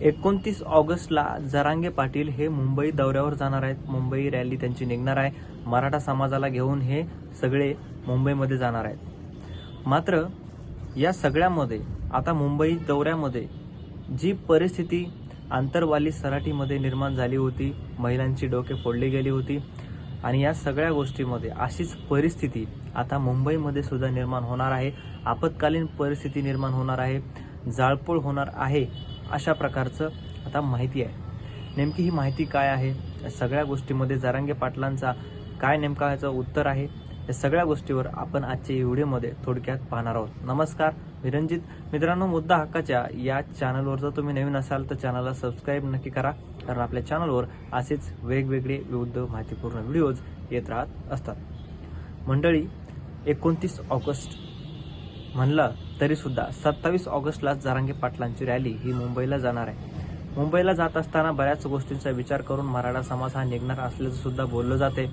एकोणतीस ऑगस्टला जरांगे पाटील हे मुंबई दौऱ्यावर जाणार आहेत. मुंबई रॅली त्यांची निघणार आहे. मराठा समाजाला घेऊन हे सगळे मुंबईमध्ये जाणार आहेत. मात्र या सगळ्यामध्ये आता मुंबई दौऱ्यामध्ये जी परिस्थिती आंतरवाली सराटीमध्ये निर्माण झाली होती महिलांची डोके फोडली गेली होती आणि या सगळ्या गोष्टीमध्ये अशीच परिस्थिती आता मुंबईमध्ये सुद्धा निर्माण होणार आहे. आपत्कालीन परिस्थिती निर्माण होणार आहे. जाळपोळ होणार आहे. अशा प्रकारचं आता माहिती आहे. नेमकी ही माहिती काय आहे? या सगळ्या गोष्टीमध्ये जरांगे पाटलांचा काय नेमका ह्याचं उत्तर आहे? या सगळ्या गोष्टीवर आपण आजच्या व्हिडिओमध्ये थोडक्यात पाहणार आहोत. नमस्कार विरंजित मित्रांनो मुद्दा हक्काच्या या चॅनलवर जर तुम्ही नवीन असाल तर चॅनलला सबस्क्राईब नक्की करा. कारण आपल्या चॅनलवर असेच वेगवेगळे विविध माहितीपूर्ण व्हिडिओज येत राहत असतात. मंडळी एकोणतीस ऑगस्ट म्हणलं तरी सुद्धा सत्तावीस ऑगस्टला जरांगे पाटलांची रॅली ही मुंबईला जाणार आहे. मुंबईला जात असताना बऱ्याच गोष्टींचा विचार करून मराठा समाज हा निघणार असल्याचं सुद्धा बोललं जाते.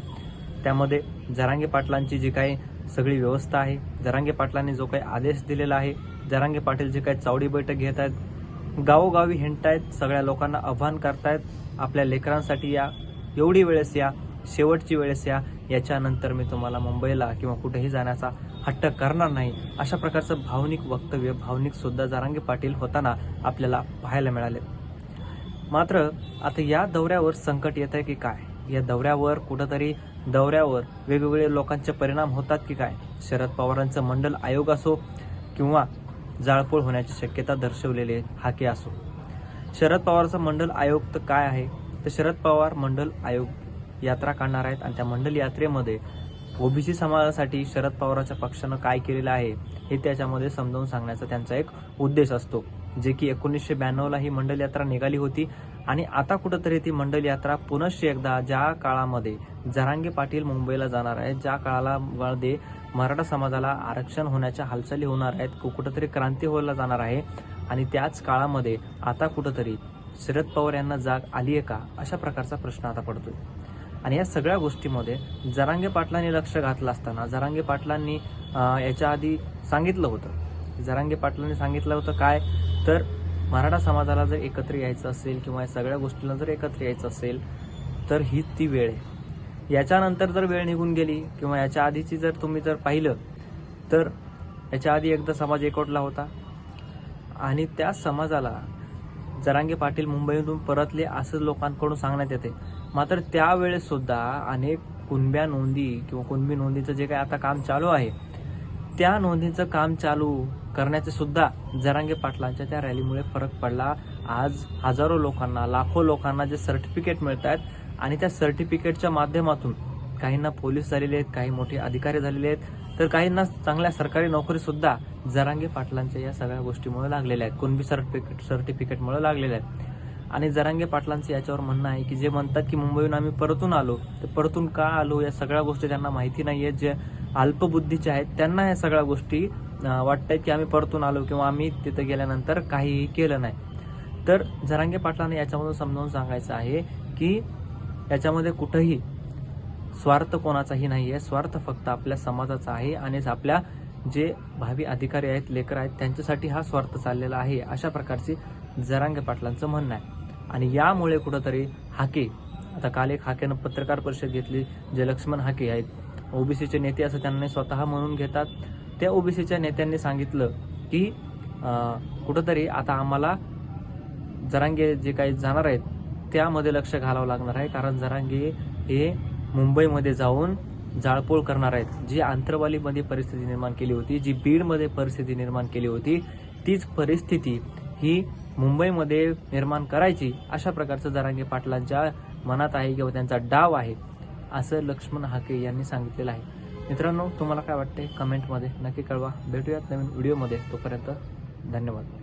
त्यामध्ये जरांगे पाटलांची जी काही सगळी व्यवस्था आहे जरांगे पाटलांनी जो काही आदेश दिलेला आहे जरांगे पाटील जे काही चावडी बैठक घेत आहेत गावोगावी हिंडतायत सगळ्या लोकांना आव्हान करतायत आपल्या लेकरांसाठी या एवढी वेळेस या शेवटची वेळेस या. याच्यानंतर मी तुम्हाला मुंबईला किंवा कुठेही जाण्याचा हट्ट करणार नाही. अशा प्रकारचं भावनिक वक्तव्य भावनिक सुद्धा जारांगे पाटील होताना आपल्याला पाहायला मिळाले. मात्र आता या दौऱ्यावर संकट येत आहे की काय? या दौऱ्यावर कुठंतरी दौऱ्यावर वेगवेगळे लोकांचे परिणाम होतात की काय? शरद पवारांचं मंडल आयोग असो किंवा जाळपोळ होण्याची शक्यता दर्शवलेले हाके असो. शरद पवारचं मंडल आयोग तर काय आहे? तर शरद पवार मंडल आयोग यात्रा काढणार आहेत आणि त्या मंडल यात्रेमध्ये ओबीसी समाजासाठी शरद पवारांच्या पक्षानं काय केलेलं आहे हे त्याच्यामध्ये समजावून सांगण्याचा त्यांचा एक उद्देश असतो. जे की एकोणीसशे ब्याण्णवला ही मंडल यात्रा निघाली होती आणि आता कुठंतरी ती मंडल यात्रा पुनश्च एकदा ज्या काळामध्ये जरांगे पाटील मुंबईला जाणार आहेत ज्या काळाला मध्ये मराठा समाजाला आरक्षण होण्याच्या हालचाली होणार आहेत कुठंतरी क्रांती व्हायला जाणार आहे आणि त्याच काळामध्ये आता कुठंतरी शरद पवार यांना जाग आली आहे का अशा प्रकारचा प्रश्न आता पडतोय. आणि या सगळ्या गोष्टीमध्ये जरांगे पाटलांनी लक्ष घातलं असताना जरांगे पाटलांनी याच्या आधी सांगितलं होतं. जरांगे पाटलांनी सांगितलं होतं काय? तर मराठा समाजाला जर एकत्र यायचं असेल किंवा या सगळ्या गोष्टीला जर एकत्र यायचं असेल तर हीच ती वेळ आहे. याच्यानंतर जर वेळ निघून गेली किंवा याच्या आधीची जर तुम्ही जर पाहिलं तर याच्या आधी एकदा समाज एकवटला होता. आणि त्या समाजाला जरांगे पाटील मुंबईतून परतले असं लोकांकडून सांगण्यात येते. मात्र त्यावेळेस सुद्धा अनेक कुणब्या नोंदी किंवा कुणबी नोंदीचं जे काही आता काम चालू आहे त्या नोंदीचं काम चालू करण्याचे सुद्धा जरांगे पाटलांच्या त्या रॅलीमुळे फरक पडला. आज हजारो लोकांना लाखो लोकांना जे सर्टिफिकेट मिळत आहेत आणि त्या सर्टिफिकेटच्या माध्यमातून काहींना पोलीस झालेले आहेत काही मोठे अधिकारी झालेले आहेत तर काहींना चांगल्या सरकारी नोकरी सुद्धा जरांगे पाटलांच्या या सगळ्या गोष्टीमुळे लागलेल्या आहेत. कुणबी सर्टिफिकेट सर्टिफिकेटमुळे लागलेल्या आहेत. आणि जरांगे पाटलांचं याच्यावर म्हणणं आहे की जे म्हणतात की मुंबईहून आम्ही परतून आलो तर परतून का आलो या सगळ्या गोष्टी त्यांना माहिती नाही आहेत जे अल्पबुद्धीचे आहेत त्यांना या सगळ्या गोष्टी वाटतात की आम्ही परतून आलो किंवा आम्ही तिथं गेल्यानंतर काहीही केलं नाही. तर जरांगे पाटलांना याच्यामधून समजावून सांगायचं आहे की याच्यामध्ये कुठंही स्वार्थ कोणाचाही नाही आहे स्वार्थ फक्त आपल्या समाजाचा आहे आणि आपल्या जे भावी अधिकारी आहेत लेकर आहेत त्यांच्यासाठी हा स्वार्थ चाललेला आहे अशा प्रकारची जरांगे पाटलांचं म्हणणं आहे. आणि यामुळे कुठंतरी हाके आता काल एक हाकेनं पत्रकार परिषद घेतली जे लक्ष्मण हाके आहेत. ओबीसीचे नेते असं त्यांनी स्वतः म्हणून घेतात. त्या ओबीसीच्या नेत्यांनी सांगितलं की कुठंतरी आता आम्हाला जरांगे जे काही जाणार आहेत त्यामध्ये लक्ष घालावं लागणार आहे कारण जरांगे हे मुंबईमध्ये जाऊन जाळपोळ करणार आहेत. जी आंतरवालीमध्ये परिस्थिती निर्माण केली होती जी बीडमध्ये परिस्थिती निर्माण केली होती तीच परिस्थिती ही मुंबईमध्ये निर्माण करायची अशा प्रकारचं जरांगे पाटलांच्या मनात आहे किंवा त्यांचा डाव आहे असं लक्ष्मण हाके यांनी सांगितलेलं आहे. मित्रांनो तुम्हाला काय वाटते कमेंटमध्ये नक्की कळवा. भेटूयात नवीन व्हिडिओमध्ये. तोपर्यंत धन्यवाद.